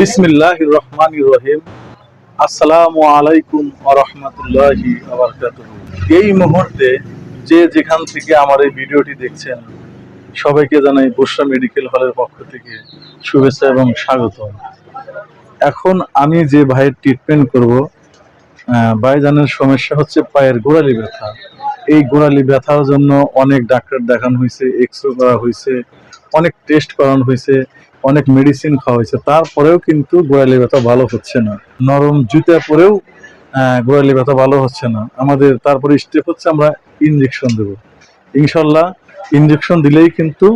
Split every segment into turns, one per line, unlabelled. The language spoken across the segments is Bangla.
বিসমিল্লাহ রহমান রহিম। আসসালামু আলাইকুম রহমতুল্লাহি এই মুহূর্তে যে যেখান থেকে আমার এই ভিডিওটি দেখছেন, সবাইকে জানাই বসরা মেডিকেল হলের পক্ষ থেকে শুভেচ্ছা এবং স্বাগত এখন আমি যে ভাইয়ের ট্রিটমেন্ট করব ভাইজানের সমস্যা হচ্ছে পায়ের গোড়ালি ব্যথা। এই গোড়ালি ব্যথার জন্য অনেক ডাক্তার দেখানো হয়েছে এক্সরে করা হয়েছে, অনেক টেস্ট করানো হয়েছে। অনেক মেডিসিন খাওয়া হয়েছে। তারপরেও কিন্তু গোড়ালি ব্যথা ভালো হচ্ছে না। নরম জুতা পরেও গোড়ালি ব্যথা ভালো হচ্ছে না। আমাদের তারপরে স্টেপ হচ্ছে আমরা ইনজেকশন দেব। ইনশাল্লাহ ইনজেকশন দিলেই কিন্তু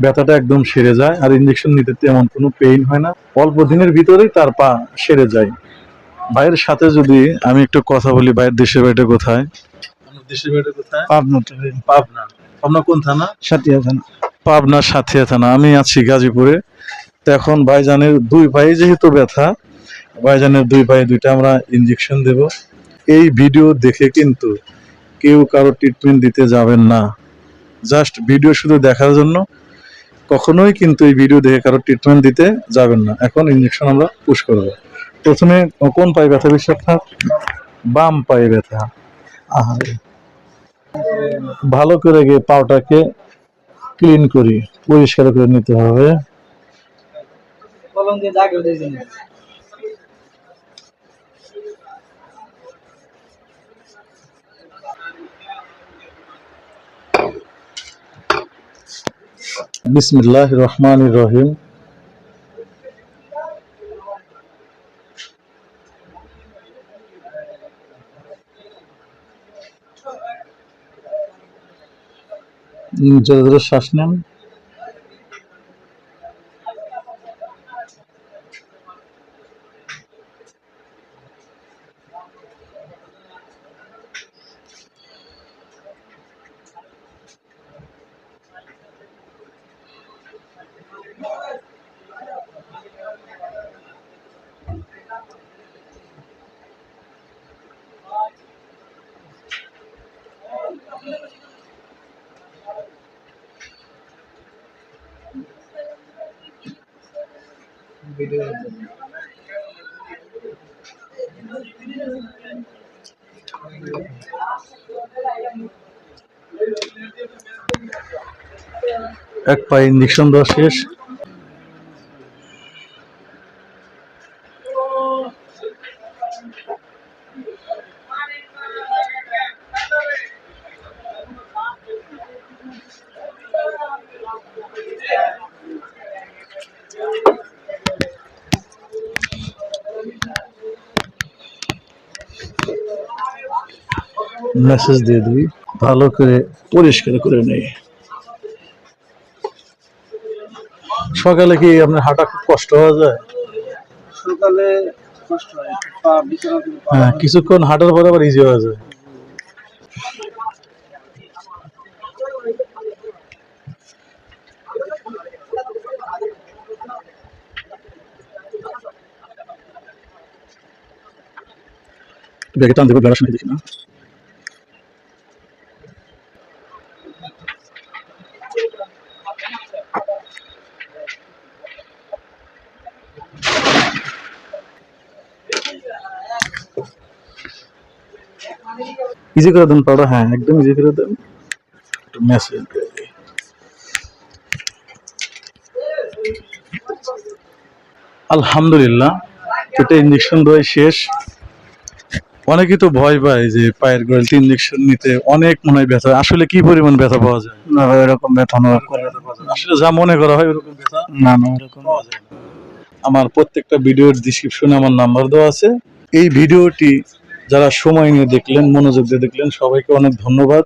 ব্যথাটা একদম সেরে যায়। আর ইনজেকশন নিতে তেমন কোনো পেইন হয় না। অল্প দিনের ভিতরেই তার পা সেরে যায়। ভাইয়ের সাথে যদি আমি একটু কথা বলি ভাইয়ের দেশের বাড়িটা কোথায়? দেশের বাড়িটা কোথায়?
পাবনা।
পাবনা। পাবনা কোন থানা?
সাথিয়া থানা।
পাবনার সাথিয়া থানা আমি আছি গাজীপুরে। তো এখন ভাইজানের দুই ভাই যেহেতু ব্যথা ভাইজানের দুই ভাই দুইটা আমরা ইনজেকশন দেব। এই ভিডিও দেখে কিন্তু কেউ কারও ট্রিটমেন্ট দিতে যাবেন না। জাস্ট ভিডিও শুধু দেখার জন্য কখনোই কিন্তু এই ভিডিও দেখে কারও ট্রিটমেন্ট দিতে যাবেন না। এখন ইনজেকশন আমরা পুশ করব। প্রথমে কোন পায়ে ব্যথা বেশি আপনার? বাম পায়ে ব্যথা। আহারে। ভালো করে গিয়ে পাওটাকে ক্লিন করি পরিষ্কার করে নিতে হবে। বিসমিল্লাহ রহমান রহিম। জোরে জোরে শ্বাস নেন। এক পায়ে ইঞ্জেকশন দেওয়া শেষ। মেসেজ দিয়ে দিই ভালো করে পরিষ্কার করে নেই সকালে কি আপনার হাঁটা খুব কষ্ট হওয়া যায়?
সকালে কষ্ট হয়
হ্যাঁ কিছুক্ষণ হাঁটার পরে আবার ইজি হয়ে যায়। ব্যাগে টান দেবো বেড়ার সময় দেখি না। ইজি করে দেন পাউডার। হ্যাঁ একদম ইজি করে দেন। একটু মেসেজ দিয়ে দিই। আলহামদুলিল্লাহ এটা ইঞ্জেকশন দেওয়া শেষ। অনেকেই তো ভয় পায় যে পায়ের গোড়ালিতে ইঞ্জেকশন নিতে। অনেক মনে হয় ব্যথা। আসলে কি পরিমাণ ব্যথা পাওয়া যায়?
না এরকম ব্যথা করে
আসলে যা মনে করা হয় ওরকম ব্যথা
না না। এরকম
না। আমার প্রত্যেকটা ভিডিওর ডিসক্রিপশনে আমার নাম্বার দেওয়া আছে। এই ভিডিওটি যারা সময় নিয়ে দেখলেন মনোযোগ দিয়ে দেখলেন সবাইকে অনেক ধন্যবাদ।